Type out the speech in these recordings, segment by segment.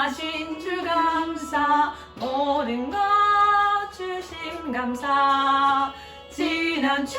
선하신 주 감사 모든 것 주심 감사. 지난 추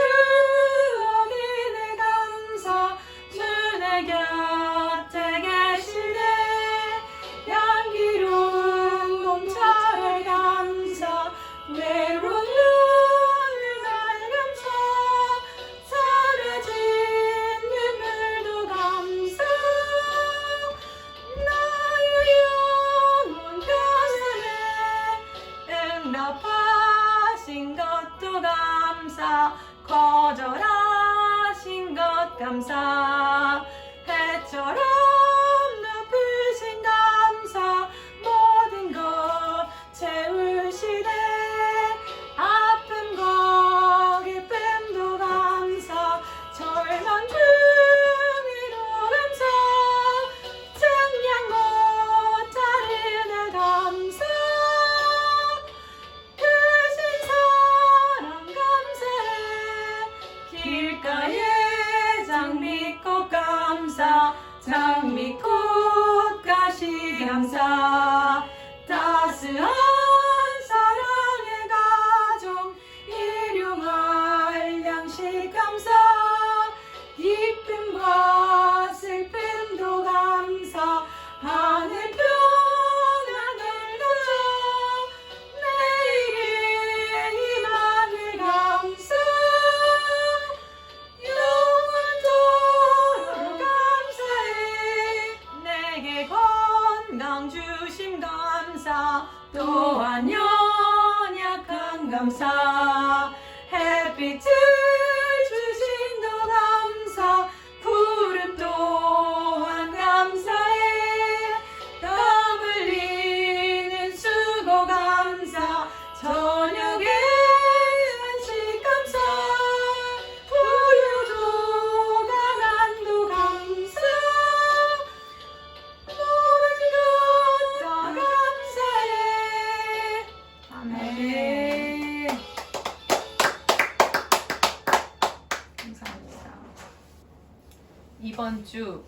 1번 주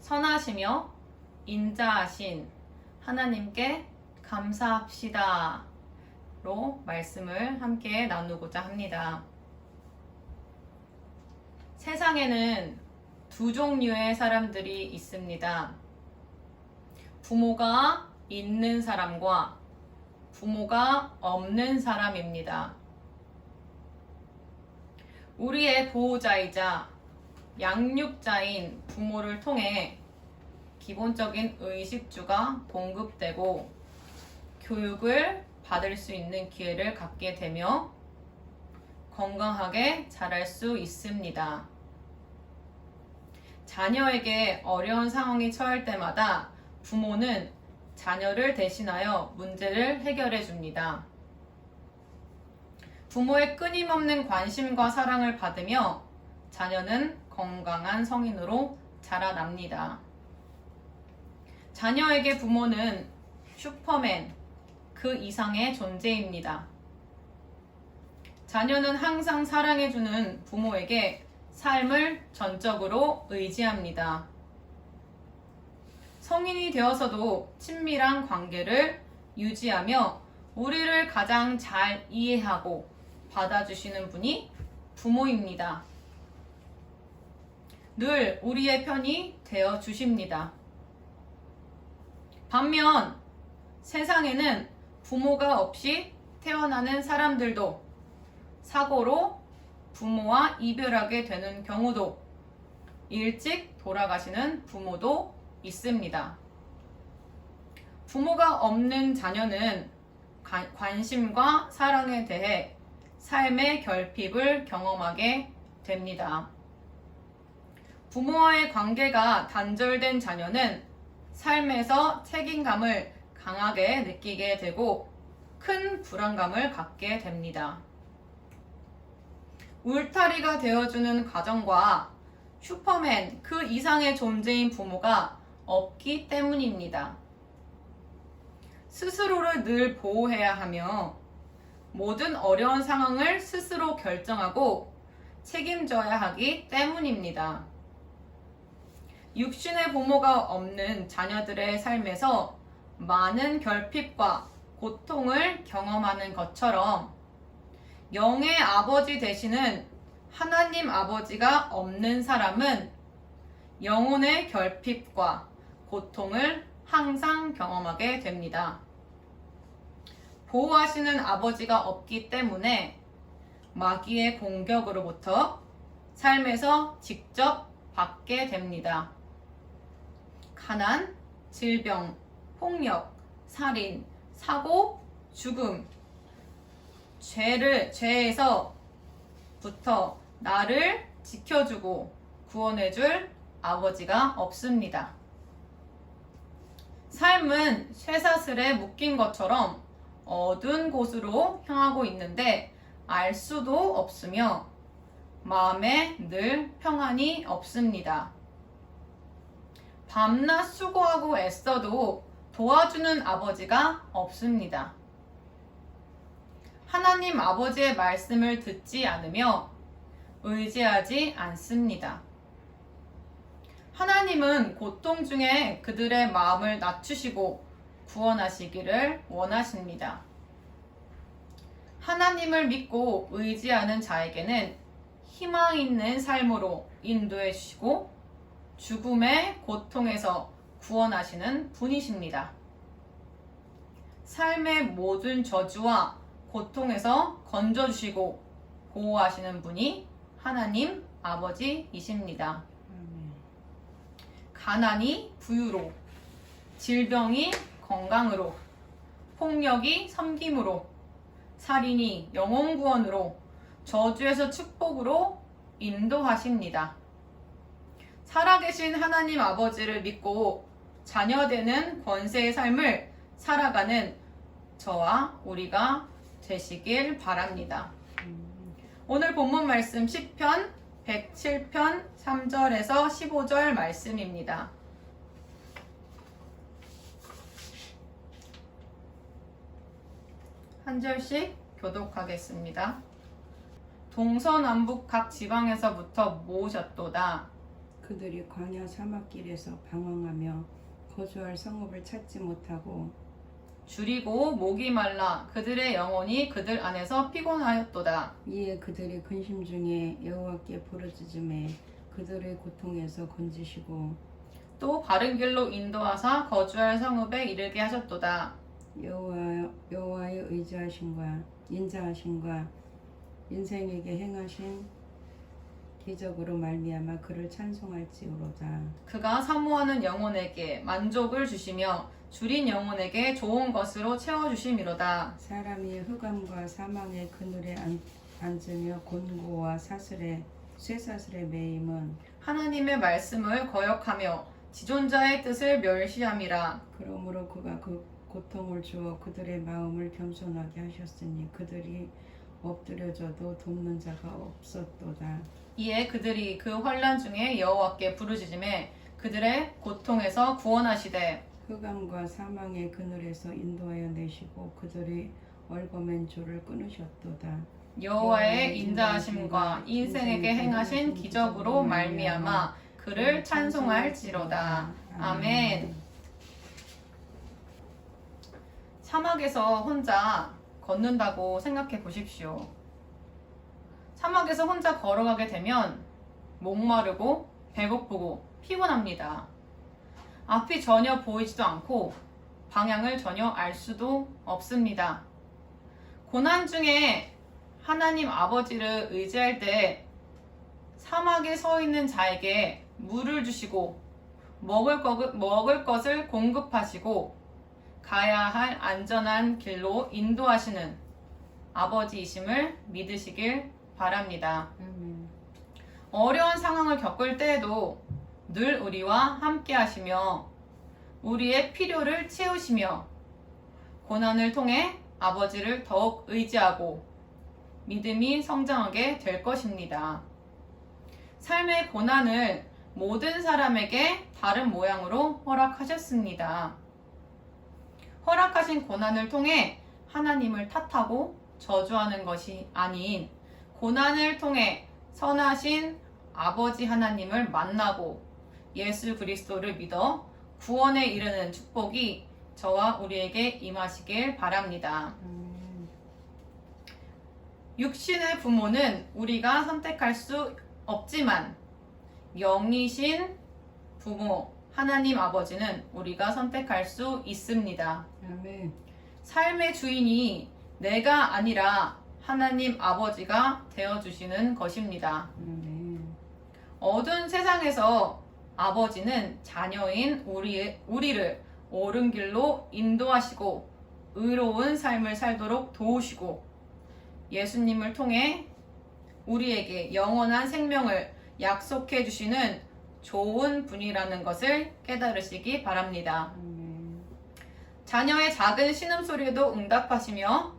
선하시며 인자하신 하나님께 감사합시다. 로 말씀을 함께 나누고자 합니다. 세상에는 두 종류의 사람들이 있습니다. 부모가 있는 사람과 부모가 없는 사람입니다. 우리의 보호자이자 양육자인 부모를 통해 기본적인 의식주가 공급되고 교육을 받을 수 있는 기회를 갖게 되며 건강하게 자랄 수 있습니다. 자녀에게 어려운 상황이 처할 때마다 부모는 자녀를 대신하여 문제를 해결해 줍니다. 부모의 끊임없는 관심과 사랑을 받으며 자녀는 건강한 성인으로 자라납니다. 자녀에게 부모는 슈퍼맨, 그 이상의 존재입니다. 자녀는 항상 사랑해주는 부모에게 삶을 전적으로 의지합니다. 성인이 되어서도 친밀한 관계를 유지하며 우리를 가장 잘 이해하고 받아주시는 분이 부모입니다. 늘 우리의 편이 되어 주십니다. 반면 세상에는 부모가 없이 태어나는 사람들도 사고로 부모와 이별하게 되는 경우도 일찍 돌아가시는 부모도 있습니다. 부모가 없는 자녀는 관- 관심과 사랑에 대해 삶의 결핍을 경험하게 됩니다. 부모와의 관계가 단절된 자녀는 삶에서 책임감을 강하게 느끼게 되고 큰 불안감을 갖게 됩니다. 울타리가 되어주는 가정과 슈퍼맨 그 이상의 존재인 부모가 없기 때문입니다. 스스로를 늘 보호해야 하며 모든 어려운 상황을 스스로 결정하고 책임져야 하기 때문입니다. 육신의 부모가 없는 자녀들의 삶에서 많은 결핍과 고통을 경험하는 것처럼 영의 아버지 되시는 하나님 아버지가 없는 사람은 영혼의 결핍과 고통을 항상 경험하게 됩니다. 보호하시는 아버지가 없기 때문에 마귀의 공격으로부터 삶에서 직접 받게 됩니다. 가난, 질병, 폭력, 살인, 사고, 죽음, 죄를 죄에서부터 나를 지켜주고 구원해줄 아버지가 없습니다. 삶은 쇠사슬에 묶인 것처럼 어두운 곳으로 향하고 있는데 알 수도 없으며 마음에 늘 평안이 없습니다. 밤낮 수고하고 애써도 도와주는 아버지가 없습니다. 하나님 아버지의 말씀을 듣지 않으며 의지하지 않습니다. 하나님은 고통 중에 그들의 마음을 낮추시고 구원하시기를 원하십니다. 하나님을 믿고 의지하는 자에게는 희망 있는 삶으로 인도해 주시고 죽음의 고통에서 구원하시는 분이십니다. 삶의 모든 저주와 고통에서 건져주시고 보호하시는 분이 하나님 아버지이십니다. 가난이 부유로, 질병이 건강으로, 폭력이 섬김으로, 살인이 영혼 구원으로, 저주에서 축복으로 인도하십니다. 살아계신 하나님 아버지를 믿고 자녀되는 권세의 삶을 살아가는 저와 우리가 되시길 바랍니다. 오늘 본문 말씀 10편 107편 3절에서 15절 말씀입니다. 한 절씩 교독하겠습니다. 동서남북 각 지방에서부터 모으셨도다. 그들이 광야 사막길에서 방황하며 거주할 성읍을 찾지 못하고 줄이고 목이 말라 그들의 영혼이 그들 안에서 피곤하였도다. 이에 그들이 근심 중에 여호와께 부르짖음에 그들의 고통에서 건지시고 또 바른 길로 인도하사 거주할 성읍에 이르게 하셨도다. 여호와 여호와의 의지하심과 인자하심과 인생에게 행하신 기적으로 말미암아 그를 찬송할지어로다. 그가 사모하는 영혼에게 만족을 주시며 줄인 영혼에게 좋은 것으로 채워 주심이로다. 사람이 흑암과 사망의 그늘에 앉, 앉으며 곤고와 사슬에 쇠사슬에 매임은 하나님의 말씀을 거역하며 지존자의 뜻을 멸시함이라. 그러므로 그가 그 고통을 주어 그들의 마음을 겸손하게 하셨으니 그들이 엎드려져도 돕는 자가 없었도다. 이에 그들이 그 환란 중에 여호와께 부르짖음에 그들의 고통에서 구원하시되 흑암과 사망의 그늘에서 인도하여 내시고 그들의 얼버맨 줄을 끊으셨도다. 여호와의 인자하심과 인생에게 행하신 기적으로 말미암아 그를 찬송할지로다. 아멘. 사막에서 혼자 걷는다고 생각해 보십시오. 사막에서 혼자 걸어가게 되면 목마르고 배고프고 피곤합니다. 앞이 전혀 보이지도 않고 방향을 전혀 알 수도 없습니다. 고난 중에 하나님 아버지를 의지할 때 사막에 서 있는 자에게 물을 주시고 먹을, 거, 먹을 것을 공급하시고 가야 할 안전한 길로 인도하시는 아버지이심을 믿으시길 바랍니다. 어려운 상황을 겪을 때에도 늘 우리와 함께 하시며 우리의 필요를 채우시며 고난을 통해 아버지를 더욱 의지하고 믿음이 성장하게 될 것입니다. 삶의 고난을 모든 사람에게 다른 모양으로 허락하셨습니다. 허락하신 고난을 통해 하나님을 탓하고 저주하는 것이 아닌 고난을 통해 선하신 아버지 하나님을 만나고 예수 그리스도를 믿어 구원에 이르는 축복이 저와 우리에게 임하시길 바랍니다. 육신의 부모는 우리가 선택할 수 없지만 영이신 부모 하나님 아버지는 우리가 선택할 수 있습니다. 아멘. 삶의 주인이 내가 아니라 하나님 아버지가 되어 주시는 것입니다. 아멘. 어두운 세상에서 아버지는 자녀인 우리, 우리를 옳은 길로 인도하시고 의로운 삶을 살도록 도우시고 예수님을 통해 우리에게 영원한 생명을 약속해 주시는 좋은 분이라는 것을 깨달으시기 바랍니다. 자녀의 작은 신음소리에도 응답하시며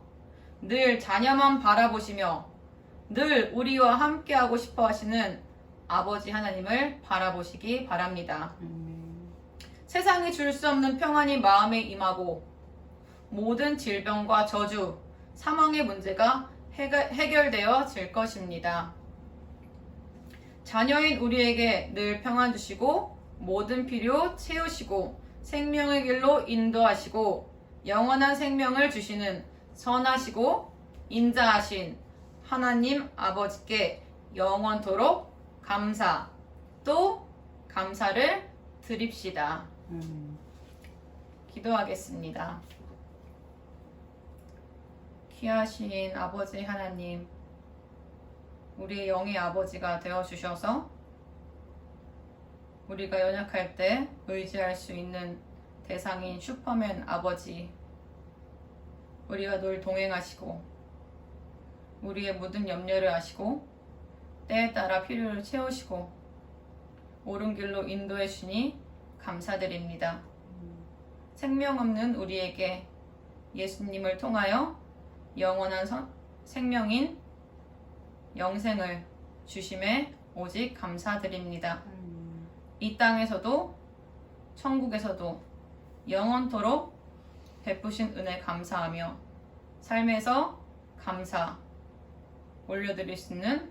늘 자녀만 바라보시며 늘 우리와 함께하고 싶어 하시는 아버지 하나님을 바라보시기 바랍니다. 아멘. 세상이 줄 수 없는 평안이 마음에 임하고 모든 질병과 저주, 사망의 문제가 해결- 해결되어질 것입니다. 자녀인 우리에게 늘 평안 주시고 모든 필요 채우시고 생명의 길로 인도하시고 영원한 생명을 주시는 선하시고 인자하신 하나님 아버지께 영원토록 감사 또 감사를 드립시다. 아멘. 기도하겠습니다. 귀하신 아버지 하나님, 우리의 영의 아버지가 되어 주셔서 우리가 연약할 때 의지할 수 있는 대상인 슈퍼맨 아버지, 우리와 늘 동행하시고 우리의 모든 염려를 아시고 때에 따라 필요를 채우시고 옳은 길로 인도해 주니 감사드립니다. 생명 없는 우리에게 예수님을 통하여 영원한 선- 생명인 영생을 주심에 오직 감사드립니다. 이 땅에서도 천국에서도 영원토록 베푸신 은혜 감사하며 삶에서 감사 올려드릴 수 있는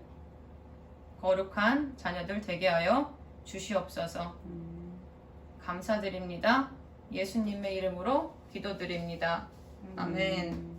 거룩한 자녀들 되게 하여 주시옵소서. 감사드립니다. 예수님의 이름으로 기도드립니다. 아멘.